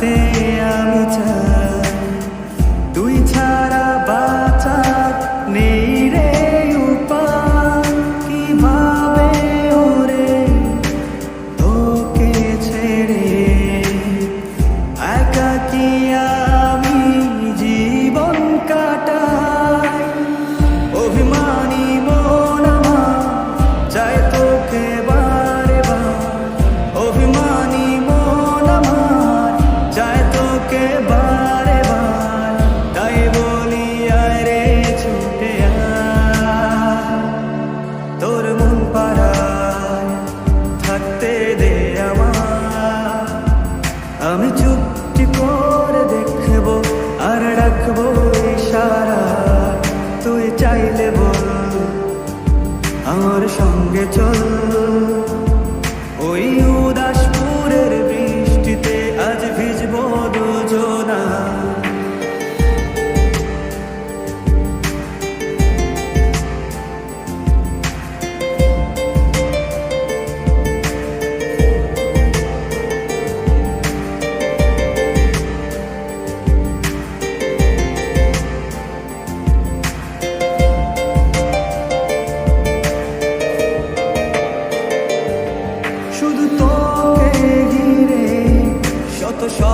te দে আমি করে আর রাখব তুই চাইলে বল আমার সঙ্গে চল।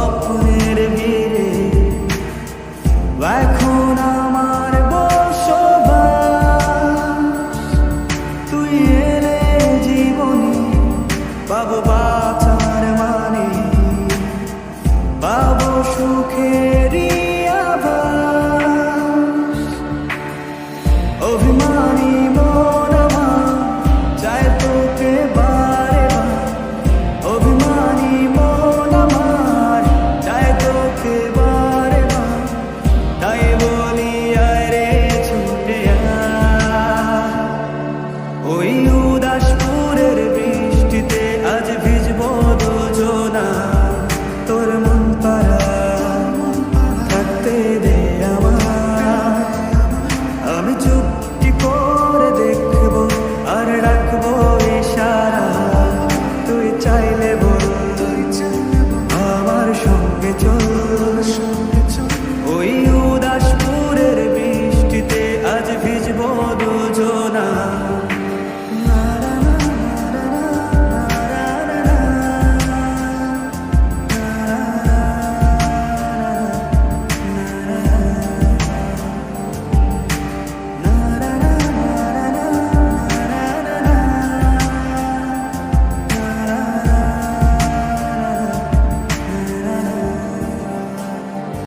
덕분